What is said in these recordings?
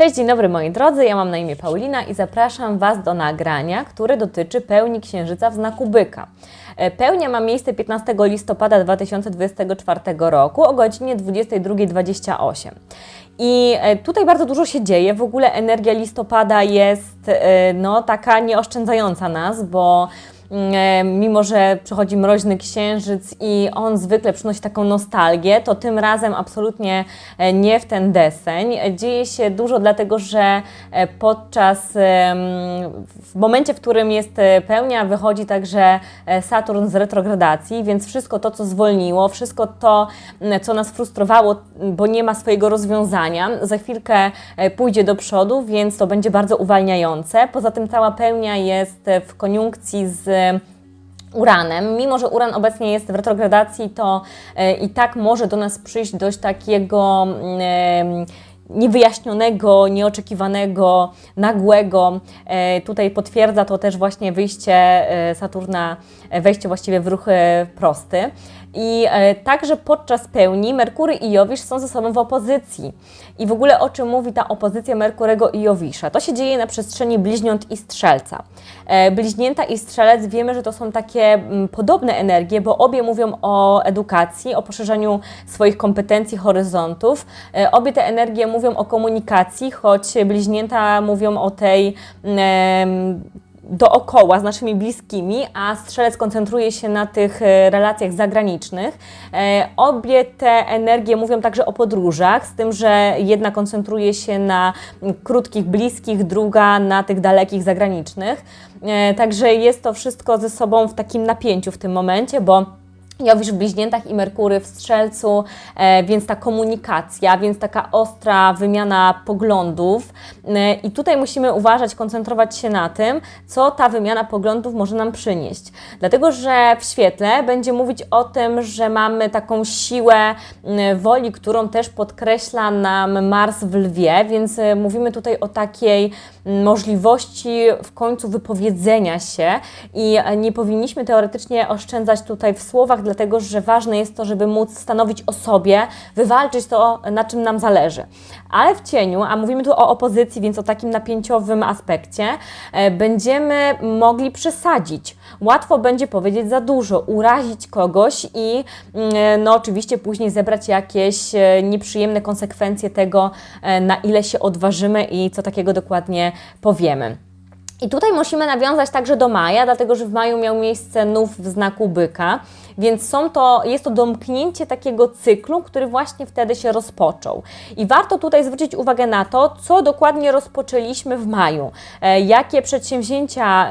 Cześć, dzień dobry moi drodzy, ja mam na imię Paulina i zapraszam Was do nagrania, które dotyczy pełni Księżyca w znaku Byka. E, Pełnia ma miejsce 15 listopada 2024 roku o godzinie 22.28. I e, tutaj bardzo dużo się dzieje. W ogóle energia listopada jest e, no, taka nieoszczędzająca nas, bo mimo że przychodzi mroźny księżyc i on zwykle przynosi taką nostalgię, to tym razem absolutnie e, nie w ten deseń. E, Dzieje się dużo dlatego, że e, podczas, w momencie, w którym jest e, pełnia, wychodzi także e, Saturn z retrogradacji, więc wszystko to, co zwolniło, wszystko to, m, co nas frustrowało, m, bo nie ma swojego rozwiązania, za chwilkę e, pójdzie do przodu, więc to będzie bardzo uwalniające. Poza tym cała pełnia jest e, w koniunkcji z Uranem. Mimo, że Uran obecnie jest w retrogradacji, to e, i tak może do nas przyjść dość takiego mm, niewyjaśnionego, nieoczekiwanego, nagłego. E, Tutaj potwierdza to też właśnie wyjście e, Saturna, e, wejście właściwie w ruch e, prosty. I także podczas pełni Merkury i Jowisz są ze sobą w opozycji. I w ogóle o czym mówi ta opozycja Merkurego i Jowisza? To się dzieje na przestrzeni bliźniąt i strzelca. Bliźnięta i strzelec wiemy, że to są takie mm, podobne energie, bo obie mówią o edukacji, o poszerzaniu swoich kompetencji, horyzontów. Obie te energie mówią o komunikacji, choć bliźnięta mówią o tej dookoła z naszymi bliskimi, a strzelec koncentruje się na tych e, relacjach zagranicznych. E, Obie te energie mówią także o podróżach, z tym, że jedna koncentruje się na krótkich, bliskich, druga na tych dalekich, zagranicznych. E, Także jest to wszystko ze sobą w takim napięciu w tym momencie, bo Jowisz w bliźniętach i Merkury w strzelcu, e, więc ta komunikacja, więc taka ostra wymiana poglądów. E, I tutaj musimy uważać, koncentrować się na tym, co ta wymiana poglądów może nam przynieść. Dlatego, że w świetle będzie mówić o tym, że mamy taką siłę woli, którą też podkreśla nam Mars w lwie, więc e, mówimy tutaj o takiej możliwości w końcu wypowiedzenia się i e, nie powinniśmy teoretycznie oszczędzać tutaj w słowach, dlatego że ważne jest to, żeby móc stanowić o sobie, wywalczyć to, na czym nam zależy. Ale w cieniu, a mówimy tu o opozycji, więc o takim napięciowym aspekcie, e, będziemy mogli przesadzić. Łatwo będzie powiedzieć za dużo, urazić kogoś i mm, no oczywiście później zebrać jakieś e, nieprzyjemne konsekwencje tego, e, na ile się odważymy i co takiego dokładnie powiemy. I tutaj musimy nawiązać także do maja, dlatego że w maju miał miejsce nów w znaku byka, więc są to, jest to domknięcie takiego cyklu, który właśnie wtedy się rozpoczął. I warto tutaj zwrócić uwagę na to, co dokładnie rozpoczęliśmy w maju, e, jakie przedsięwzięcia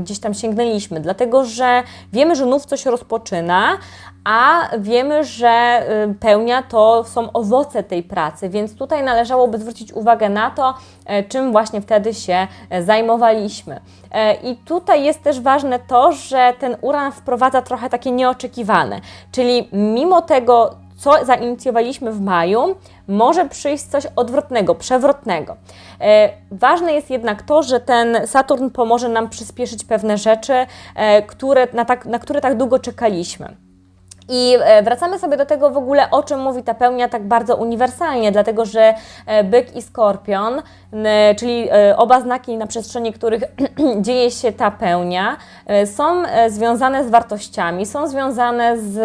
gdzieś tam sięgnęliśmy, dlatego że wiemy, że nów coś rozpoczyna, a wiemy, że y, pełnia to są owoce tej pracy, więc tutaj należałoby zwrócić uwagę na to, e, czym właśnie wtedy się e, zajmowaliśmy. E, I tutaj jest też ważne to, że ten uran wprowadza trochę takie nieoczekiwane, czyli mimo tego, co zainicjowaliśmy w maju, może przyjść coś odwrotnego, przewrotnego. E, ważne jest jednak to, że ten Saturn pomoże nam przyspieszyć pewne rzeczy, e, które, na, tak, na które tak długo czekaliśmy. I e, wracamy sobie do tego w ogóle, o czym mówi ta pełnia tak bardzo uniwersalnie, dlatego że e, byk i skorpion, czyli e, oba znaki, na przestrzeni których dzieje się ta pełnia, są związane z wartościami, są związane z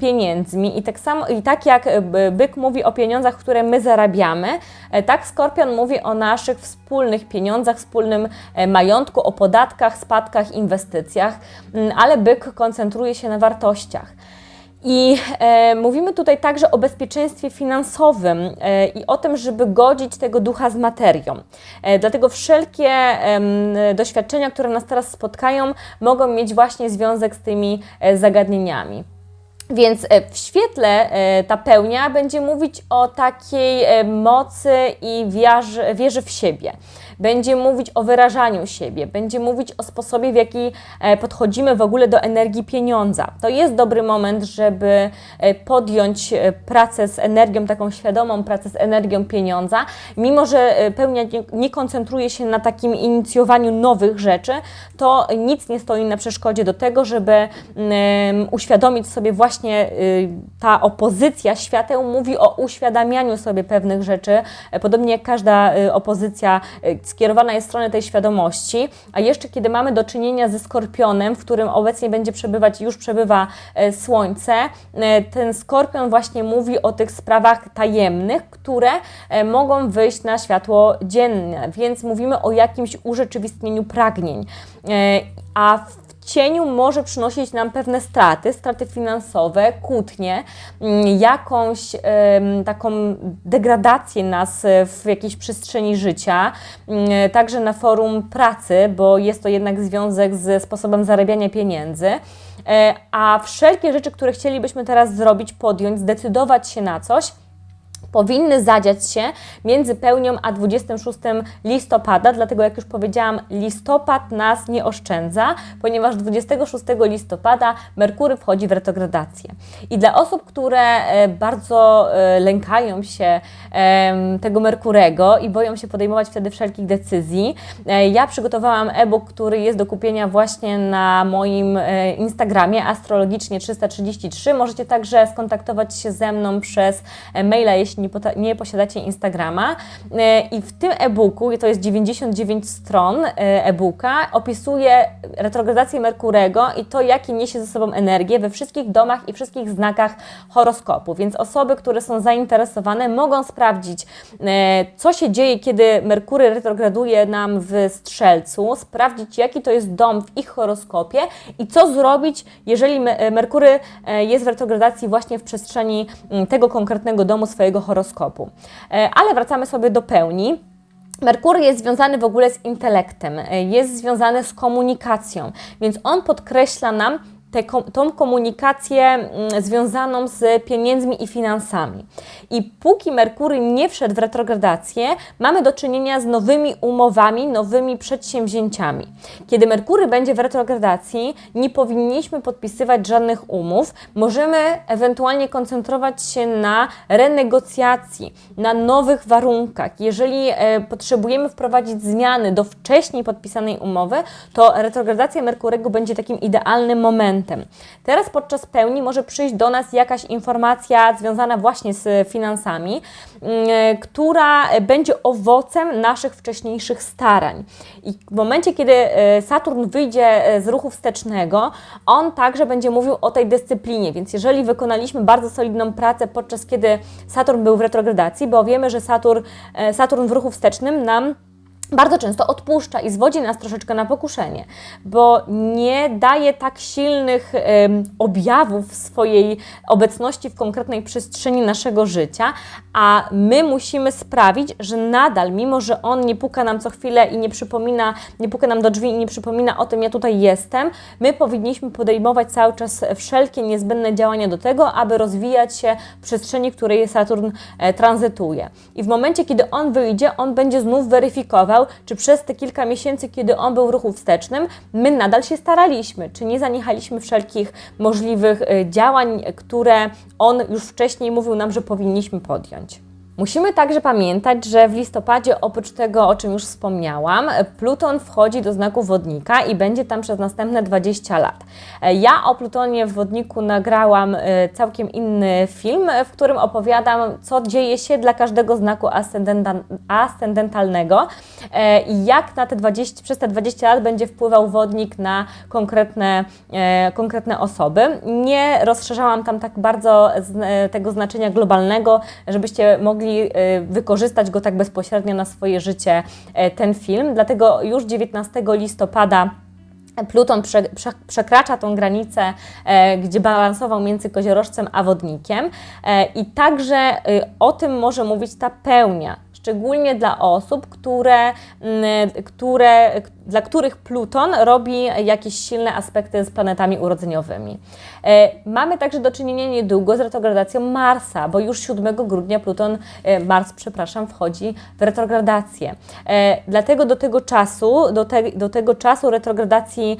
pieniędzmi i tak samo, i tak jak e, byk mówi o pieniądzach, które my zarabiamy, e, tak skorpion mówi o naszych wspólnych pieniądzach, wspólnym e, majątku, o podatkach, spadkach, inwestycjach, Mm, ale byk koncentruje się na wartościach. I e, mówimy tutaj także o bezpieczeństwie finansowym e, i o tym, żeby godzić tego ducha z materią. E, dlatego wszelkie em, doświadczenia, które nas teraz spotkają, mogą mieć właśnie związek z tymi e, zagadnieniami. Więc e, w świetle e, ta pełnia będzie mówić o takiej e, mocy i wierze, wierze w siebie. Będzie mówić o wyrażaniu siebie, będzie mówić o sposobie, w jaki e, podchodzimy w ogóle do energii pieniądza. To jest dobry moment, żeby e, podjąć e, pracę z energią, taką świadomą pracę z energią pieniądza, mimo że pełnia nie, koncentruje się na takim inicjowaniu nowych rzeczy, to nic nie stoi na przeszkodzie do tego, żeby uświadomić sobie właśnie y, ta opozycja świateł mówi o uświadamianiu sobie pewnych rzeczy, podobnie jak każda y, opozycja y, skierowana jest w stronę tej świadomości, a jeszcze kiedy mamy do czynienia ze skorpionem, w którym obecnie będzie przebywać, już przebywa e, Słońce, e, ten skorpion właśnie mówi o tych sprawach tajemnych, które e, mogą wyjść na światło dzienne, więc mówimy o jakimś urzeczywistnieniu pragnień. A w cieniu może przynosić nam pewne straty, straty finansowe, kłótnie, mm, jakąś taką degradację nas e, w jakiejś przestrzeni życia, mm, także na forum pracy, bo jest to jednak związek ze sposobem zarabiania pieniędzy. E, A wszelkie rzeczy, które chcielibyśmy teraz zrobić, podjąć, zdecydować się na coś, powinny zadziać się między pełnią a 26 listopada, dlatego jak już powiedziałam, listopad nas nie oszczędza, ponieważ 26 listopada Merkury wchodzi w retrogradację. I dla osób, które e, bardzo e, lękają się em, tego Merkurego i boją się podejmować wtedy wszelkich decyzji, e, ja przygotowałam e-book, który jest do kupienia właśnie na moim e, Instagramie astrologicznie 333. Możecie także skontaktować się ze mną przez e, maila, jeśli nie, pota- nie posiadacie Instagrama. E, I w tym e-booku, to jest 99 stron e, e-booka, opisuje retrogradację Merkurego i to, jakie niesie ze sobą energię we wszystkich domach i wszystkich znakach horoskopu. Więc osoby, które są zainteresowane, mogą sprawdzić, e, co się dzieje, kiedy Merkury retrograduje nam w Strzelcu, sprawdzić, jaki to jest dom w ich horoskopie i co zrobić, jeżeli Me- Merkury jest w retrogradacji właśnie w przestrzeni m, tego konkretnego domu swojego horoskopu. E, Ale wracamy sobie do pełni. Merkury jest związany w ogóle z intelektem, e, jest związany z komunikacją, więc on podkreśla nam ko- tą komunikację mm, związaną z pieniędzmi i finansami. I póki Merkury nie wszedł w retrogradację, mamy do czynienia z nowymi umowami, nowymi przedsięwzięciami. Kiedy Merkury będzie w retrogradacji, nie powinniśmy podpisywać żadnych umów, możemy ewentualnie koncentrować się na renegocjacji, na nowych warunkach. Jeżeli e, potrzebujemy wprowadzić zmiany do wcześniej podpisanej umowy, to retrogradacja Merkurego będzie takim idealnym momentem. Teraz podczas pełni może przyjść do nas jakaś informacja związana właśnie z finansami, mm, która będzie owocem naszych wcześniejszych starań. I w momencie, kiedy e, Saturn wyjdzie e, z ruchu wstecznego, on także będzie mówił o tej dyscyplinie. Więc jeżeli wykonaliśmy bardzo solidną pracę podczas kiedy Saturn był w retrogradacji, bo wiemy, że Saturn, e, Saturn w ruchu wstecznym nam bardzo często odpuszcza i zwodzi nas troszeczkę na pokuszenie, bo nie daje tak silnych objawów swojej obecności w konkretnej przestrzeni naszego życia, a my musimy sprawić, że nadal, mimo że on nie puka nam co chwilę i nie przypomina, nie puka nam do drzwi i nie przypomina o tym, ja tutaj jestem, my powinniśmy podejmować cały czas wszelkie niezbędne działania do tego, aby rozwijać się w przestrzeni, w której Saturn e, tranzytuje. I w momencie, kiedy on wyjdzie, on będzie znów weryfikował, czy przez te kilka miesięcy, kiedy on był w ruchu wstecznym, my nadal się staraliśmy, czy nie zaniechaliśmy wszelkich możliwych e, działań, które on już wcześniej mówił nam, że powinniśmy podjąć. Musimy także pamiętać, że w listopadzie, oprócz tego, o czym już wspomniałam, Pluton wchodzi do znaku wodnika i będzie tam przez następne 20 lat. Ja o Plutonie w wodniku nagrałam e, całkiem inny film, w którym opowiadam, co dzieje się dla każdego znaku ascendenta- ascendentalnego e, i jak na te 20, przez te 20 lat będzie wpływał wodnik na konkretne, e, konkretne osoby. Nie rozszerzałam tam tak bardzo tego znaczenia globalnego, żebyście mogli e, wykorzystać go tak bezpośrednio na swoje życie, e, ten film. Dlatego już 19 listopada Pluton prze, prze, przekracza tą granicę, e, gdzie balansował między koziorożcem a wodnikiem. E, I także e, o tym może mówić ta pełnia, szczególnie dla osób, które, mm, które, dla których Pluton robi jakieś silne aspekty z planetami urodzeniowymi. E, Mamy także do czynienia niedługo z retrogradacją Marsa, bo już 7 grudnia Pluton, e, Mars, przepraszam, wchodzi w retrogradację. E, Dlatego do tego czasu, do, te, do tego czasu retrogradacji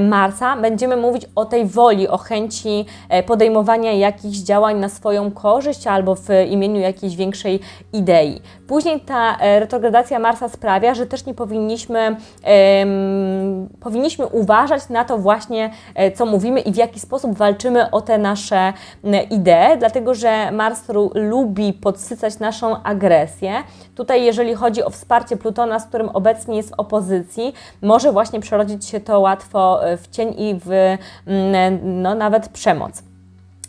Marsa będziemy mówić o tej woli, o chęci podejmowania jakichś działań na swoją korzyść albo w imieniu jakiejś większej idei. Później ta e, retrogradacja Marsa sprawia, że też nie powinniśmy, powinniśmy uważać na to właśnie, e, co mówimy i w jaki sposób walczymy o te nasze idee, dlatego że Mars lubi podsycać naszą agresję. Tutaj, jeżeli chodzi o wsparcie Plutona, z którym obecnie jest w opozycji, może właśnie przerodzić się to łatwo e, w cień i w no, nawet przemoc.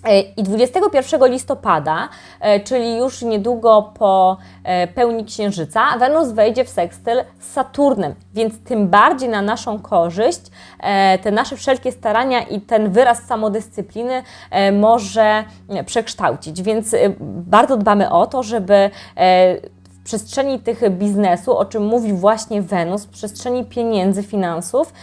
E, I 21 listopada, e, czyli już niedługo po e, pełni Księżyca, Wenus wejdzie w sekstyl z Saturnem, więc tym bardziej na naszą korzyść te nasze wszelkie starania i ten wyraz samodyscypliny może przekształcić. Więc bardzo dbamy o to, żeby przestrzeni tych biznesu, o czym mówi właśnie Wenus, w przestrzeni pieniędzy, finansów,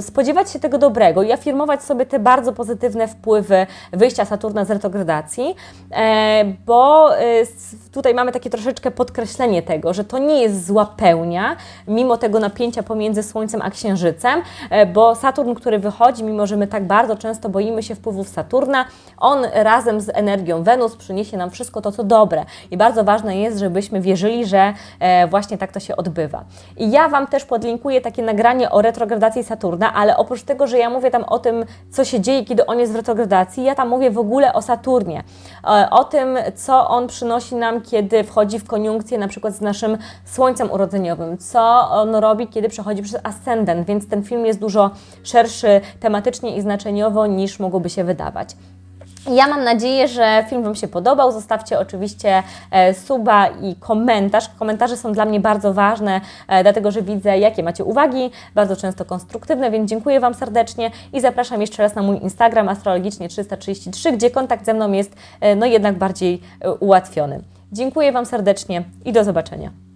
spodziewać się tego dobrego i afirmować sobie te bardzo pozytywne wpływy wyjścia Saturna z retrogradacji, e, bo s- tutaj mamy takie troszeczkę podkreślenie tego, że to nie jest zła pełnia, mimo tego napięcia pomiędzy Słońcem a Księżycem, e, bo Saturn, który wychodzi, mimo że my tak bardzo często boimy się wpływów Saturna, on razem z energią Wenus przyniesie nam wszystko to, co dobre. I bardzo ważne jest, żebyśmy wierzyli, że e, właśnie tak to się odbywa. I ja Wam też podlinkuję takie nagranie o retrogradacji Saturna, ale oprócz tego, że ja mówię tam o tym, co się dzieje, kiedy on jest w retrogradacji, ja tam mówię w ogóle o Saturnie, e, o tym, co on przynosi nam, kiedy wchodzi w koniunkcję na przykład z naszym Słońcem urodzeniowym, co on robi, kiedy przechodzi przez ascendent, więc ten film jest dużo szerszy tematycznie i znaczeniowo niż mogłoby się wydawać. Ja mam nadzieję, że film Wam się podobał. Zostawcie oczywiście e, suba i komentarz. Komentarze są dla mnie bardzo ważne, e, dlatego że widzę, jakie macie uwagi, bardzo często konstruktywne, więc dziękuję Wam serdecznie i zapraszam jeszcze raz na mój Instagram astrologicznie 333, gdzie kontakt ze mną jest e, no jednak bardziej ułatwiony. Dziękuję Wam serdecznie i do zobaczenia.